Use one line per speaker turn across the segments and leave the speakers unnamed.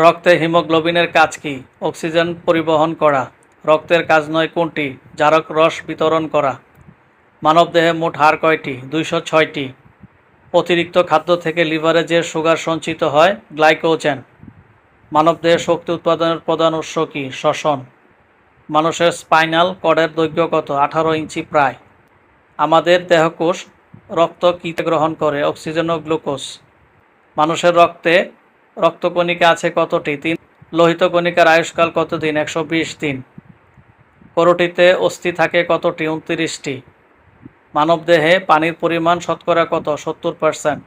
রক্তে হিমোগ্লোবিনের কাজ কি? অক্সিজেন পরিবহন করা। রক্তের কাজ নয় কোনটি? জারক রস বিতরণ করা। মানবদেহে মোট হাড় কয়টি? দুইশো ছয়টি। অতিরিক্ত খাদ্য থেকে লিভারে যে সুগার সঞ্চিত হয়, গ্লাইকোজেন। মানবদেহে শক্তি উৎপাদনের প্রধান উৎস কি? শ্বসন। মানুষের স্পাইনাল কর্ডের দৈর্ঘ্য কত? আঠারো ইঞ্চি প্রায়। আমাদের দেহকোষ রক্ত কী গ্রহণ করে অক্সিজেন ও গ্লুকোজ। মানুষের রক্তে রক্তকণিকা আছে কতটি? তিন। লোহিত কণিকার আয়ুষ্কাল কতদিন? একশো বিশ দিন। করোটিতে অস্থি থাকে কতটি? উনত্রিশটি। মানবদেহে পানির পরিমাণ শতকরা কত? সত্তর পারসেন্ট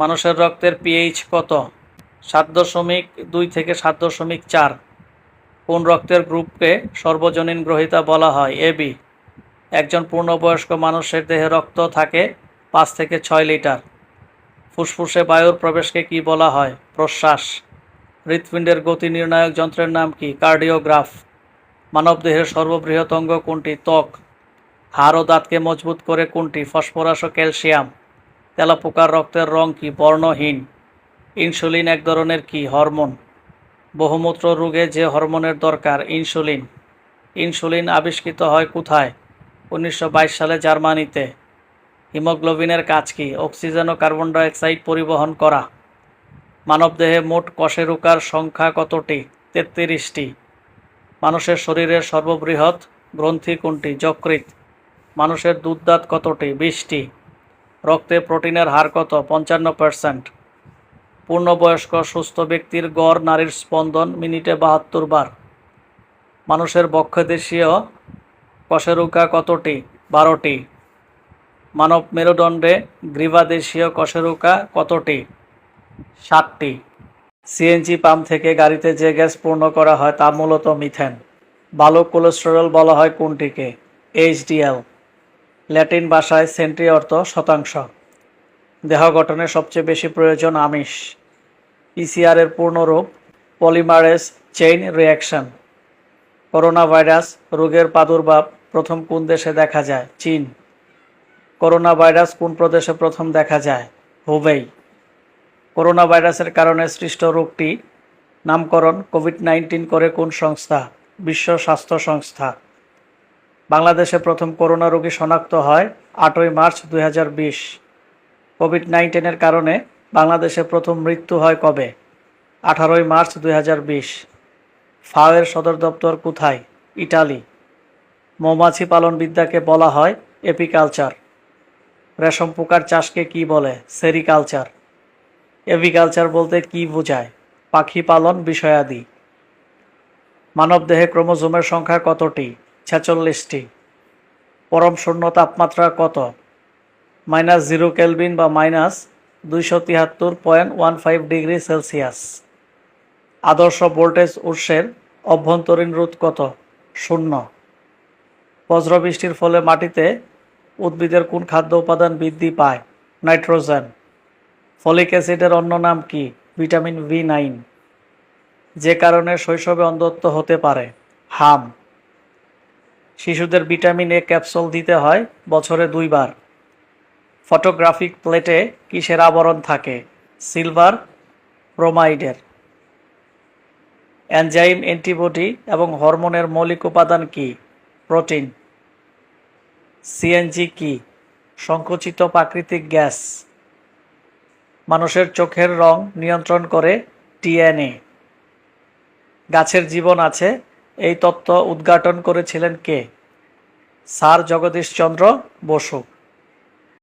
মানুষের রক্তের পিএইচ কত? সাত দশমিক দুই থেকে সাত দশমিক চার। কোন রক্তের গ্রুপকে সর্বজনীন গ্রহিতা বলা হয়? এবি একজন পূর্ণবয়স্ক মানুষের দেহে রক্ত থাকে পাঁচ থেকে ছয় লিটার। ফুসফুসে বায়ুর প্রবেশকে কি বলা হয়? প্রশ্বাস। হৃৎপিণ্ডের গতি নির্ণায়ক যন্ত্রের নাম কি? কার্ডিওগ্রাফ। মানবদেহের সর্ববৃহৎ অঙ্গ কোনটি? ত্বক। হাড় ও দাঁতকে মজবুত করে কোনটি? ফসফরাস ও ক্যালসিয়াম। তেলাপোকার রক্তের রং কি? বর্ণহীন। ইনসুলিন এক ধরনের কি? হরমোন। বহুমূত্র রোগে যে হরমোনের দরকার, ইনসুলিন। ইনসুলিন আবিষ্কৃত হয় কোথায়? উনিশশো বাইশ সালে জার্মানিতে। হিমোগ্লোবিনের কাজ কি? অক্সিজেন ও কার্বন ডাইঅক্সাইড পরিবহন করা। মানবদেহে মোট কশেরুকার সংখ্যা কতটি? তেত্রিশটি। মানুষের শরীরের সর্ববৃহৎ গ্রন্থি কোনটি? যকৃৎ। মানুষের দুধদাঁত কতটি? বিশটি। রক্তে প্রোটিনের হার কত? পঞ্চান্ন পার্সেন্ট। পূর্ণবয়স্ক সুস্থ ব্যক্তির গড় নারীর স্পন্দন মিনিটে বাহাত্তর বার। মানুষের বক্ষদেশীয় কশেরুকা কতটি? বারোটি। মানব মেরুদণ্ডে গ্রীবাদেশীয় কশেরুকা কতটি? সাতটি। সিএনজি পাম্প থেকে গাড়িতে যে গ্যাস পূর্ণ করা হয় তা মূলত মিথেন। বালক কোলেস্টেরল বলা হয় কোনটিকে? এইচডিএল ল্যাটিন ভাষায় সেন্ট্রি অর্থ শতাংশ। দেহ গঠনে সবচেয়ে বেশি প্রয়োজন আমিষ। পিসিআর এর পূর্ণরূপ polymerase chain reaction corona virus, রোগের প্রাদুর্ভাব প্রথম কোন দেশে দেখা যায়? চীন। করোনা ভাইরাস কোন প্রদেশে প্রথম দেখা যায়? হুবেই। করোনা ভাইরাসের কারণে সৃষ্ট রোগটি নামকরণ কোভিড নাইন্টিন করে কোন সংস্থা? বিশ্ব স্বাস্থ্য সংস্থা। বাংলাদেশে প্রথম করোনা রোগী শনাক্ত হয় আটই মার্চ দুই হাজার বিশ। কোভিড নাইন্টিনের কারণে বাংলাদেশে প্রথম মৃত্যু হয় কবে? আঠারোই মার্চ দুই হাজার বিশ। ফাওয়ের সদর দপ্তর কোথায়? ইটালি। মৌমাছি পালন বিদ্যাকে বলা হয় এপিকালচার। রেশম পোকার চাষকে কি বলে? সেরিকালচার। এভিকালচার বলতে কি বোঝায়? পাখি পালন বিষয়াদি। মানবদেহে ক্রোমোজোমের সংখ্যা কতটি? ছেচল্লিশটি। পরম শূন্য তাপমাত্রা কত? মাইনাস জিরো কেলভিন বা মাইনাস দুইশো তিয়াত্তর point one five degree Celsius. আদর্শ ভোল্টেজ উৎসের অভ্যন্তরীণ রোধ কত? শূন্য। বজ্রবৃষ্টির ফলে মাটিতে উদ্ভিদের কোন খাদ্য উপাদান বৃদ্ধি পায়? নাইট্রোজেন। ফলিক অ্যাসিডের অন্য নাম কি? Vitamin B nine. যে কারণে শৈশবে অন্ধত্ব হতে পারে। হাম। শিশুদের ভিটামিন এ ক্যাপসুল দিতে হয় বছরে দুইবার। ফটোগ্রাফিক প্লেটে কিসের আবরণ থাকে? সিলভার ব্রোমাইডের। অ্যানজাইম অ্যান্টিবডি এবং হরমোনের মৌলিক উপাদান কি? প্রোটিন। সিএনজি কি? সংকুচিত প্রাকৃতিক গ্যাস। মানুষের চোখের রং নিয়ন্ত্রণ করে টিএনএ গাছের জীবন আছে, এই তত্ত্ব উদ্ঘাটন করেছিলেন কে? স্যার জগদীশচন্দ্র বসু।